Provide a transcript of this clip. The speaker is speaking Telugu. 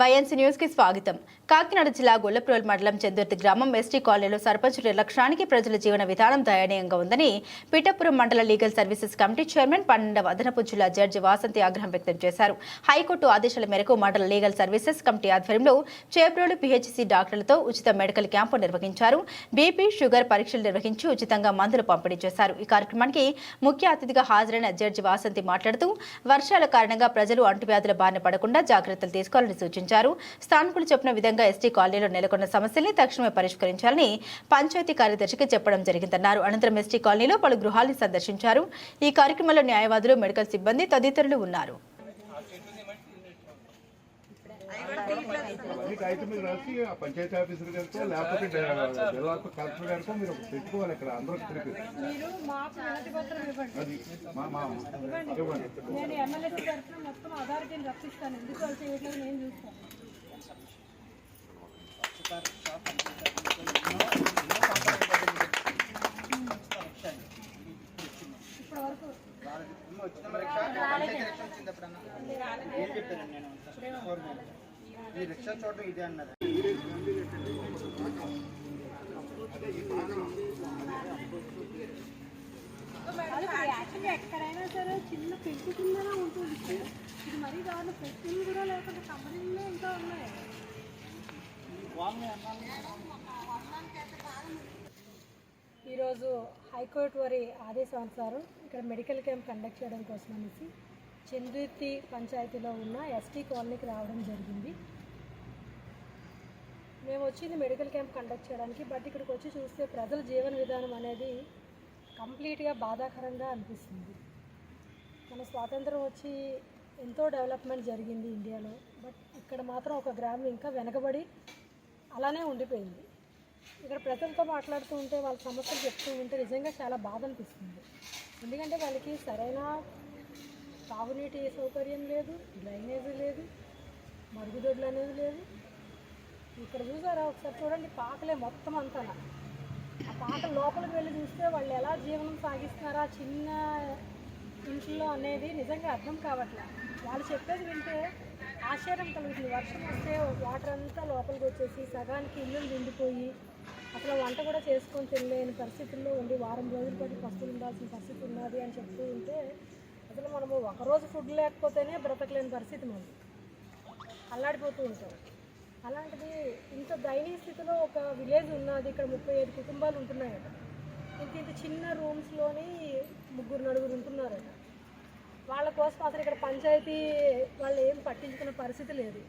వైఎన్సీ న్యూస్కి స్వాగతం. కాకినాడ జిల్లా గొల్లప్రోల్ మండలం చందుర్తి గ్రామం ఎస్టీ కాలనీలో సర్పంచ్ నిర్లక్ష్యానికి ప్రజల జీవన విధానం దయనీయంగా ఉందని పిఠపురం మండల లీగల్ సర్వీసెస్ కమిటీ చైర్మన్ పన్నెండవ అదనపు జిల్లా జడ్జి వాసంతి ఆగ్రహం వ్యక్తం చేశారు. హైకోర్టు ఆదేశాల మేరకు మండల లీగల్ సర్వీసెస్ కమిటీ ఆధ్వర్యంలో చేప్రోలు పిహెచ్సి డాక్టర్లతో ఉచిత మెడికల్ క్యాంపు నిర్వహించారు. బీపీ షుగర్ పరీక్షలు నిర్వహించి ఉచితంగా మందులు పంపిణీ చేశారు. ఈ కార్యక్రమానికి ముఖ్య అతిథిగా హాజరైన జడ్జి వాసంతి మాట్లాడుతూ వర్షాల కారణంగా ప్రజలు అంటువ్యాధుల బారిన పడకుండా జాగ్రత్తలు తీసుకోవాలని సూచించారు. స్థానికులు చెప్పిన విధంగా ఎస్టీ కాలనీలో నెలకొన్న సమస్యల్ని తక్షణమే పరిష్కరించాలని పంచాయతీ కార్యదర్శికి చెప్పడం జరిగిందన్నారు. అనంతరం ఎస్టీ కాలనీలో పలు గృహాలను సందర్శించారు. ఈ కార్యక్రమంలో న్యాయవాదులు మెడికల్ సిబ్బంది తదితరులు ఉన్నారు. మీకు అయితే మీరు రాసి ఆ పంచాయతీ ఆఫీసర్ గారితో లేకపోతే జిల్లా కలెక్టర్ గారితో మీరు పెట్టుకోవాలి ఇక్కడ అందరూ ఇవ్వండి. అది మా మా ఇవ్వండి. నేను ఎమ్మెల్యే తరఫున మొత్తం అథారిటీని రక్షిస్తాను ఎందుకు వాళ్ళు చేయట్లేదు నేను చూస్తాను. ఇప్పటి వరకు ఈ రిక్షా చోట ఇదే యాక్చువల్లీ ఎక్కడైనా సరే చిన్న పెంకు కిందనే ఉంటుంది. ఇది మరీ దాని పెట్టింది కూడా లేకుండా కంపెనీలో ఇంకా ఉన్నాయి. ఈరోజు హైకోర్టు వారి ఆదేశానుసారం ఇక్కడ మెడికల్ క్యాంప్ కండక్ట్ చేయడం కోసం అనేసి చంద్రుతి పంచాయతీలో ఉన్న ఎస్టీ కాలనీకి రావడం జరిగింది. మేము వచ్చింది మెడికల్ క్యాంప్ కండక్ట్ చేయడానికి బట్ ఇక్కడికి వచ్చి చూస్తే ప్రజల జీవన విధానం అనేది కంప్లీట్గా బాధాకరంగా అనిపిస్తుంది. మన స్వాతంత్రం వచ్చి ఎంతో డెవలప్మెంట్ జరిగింది ఇండియాలో బట్ ఇక్కడ మాత్రం ఒక గ్రామం ఇంకా వెనకబడి అలానే ఉండిపోయింది. ఇక్కడ ప్రజలతో మాట్లాడుతూ ఉంటే వాళ్ళ సమస్యలు చెప్తూ ఉంటే నిజంగా చాలా బాధ అనిపిస్తుంది. ఎందుకంటే వాళ్ళకి సరైన తాగునీటి సౌకర్యం లేదు డ్రైనేజీ లేదు మరుగుదొడ్లు అనేది లేదు ఇక్కడ చూసారా ఒకసారి చూడండి పాకలే మొత్తం అంతా. ఆ పాక లోపలికి వెళ్ళి చూస్తే వాళ్ళు ఎలా జీవనం సాగిస్తున్నారా చిన్న ఇంట్లో అనేది నిజంగా అర్థం కావట్లే. వాళ్ళు చెప్పేది వింటే ఆశ్చర్యం కలుగుతుంది. వర్షం వస్తే వాటర్ అంతా లోపలికి వచ్చేసి సగానికి ఇల్లు నిండిపోయి అసలు వంట కూడా చేసుకొని తినలేని పరిస్థితుల్లో ఉండి వారం రోజుల పాటు పస్తులు ఉండాల్సిన పరిస్థితి ఉన్నది అని చెప్తూ ఉంటే అసలు మనము ఒకరోజు ఫుడ్ లేకపోతేనే బ్రతకలేని పరిస్థితి మనది. అల్లాడిపోతూ ఉంటాం. అలాంటిది ఇంత దయనీయ స్థితిలో ఒక విలేజ్ ఉన్నది ఇక్కడ ముప్పై ఐదు కుటుంబాలు ఉంటున్నాయట. ఇంత ఇంత చిన్న రూమ్స్లోని ముగ్గురు నలుగురు ఉంటున్నారట. వాళ్ళ కోసం అసలు ఇక్కడ పంచాయతీ వాళ్ళు ఏం పట్టించుకునే పరిస్థితి లేదు.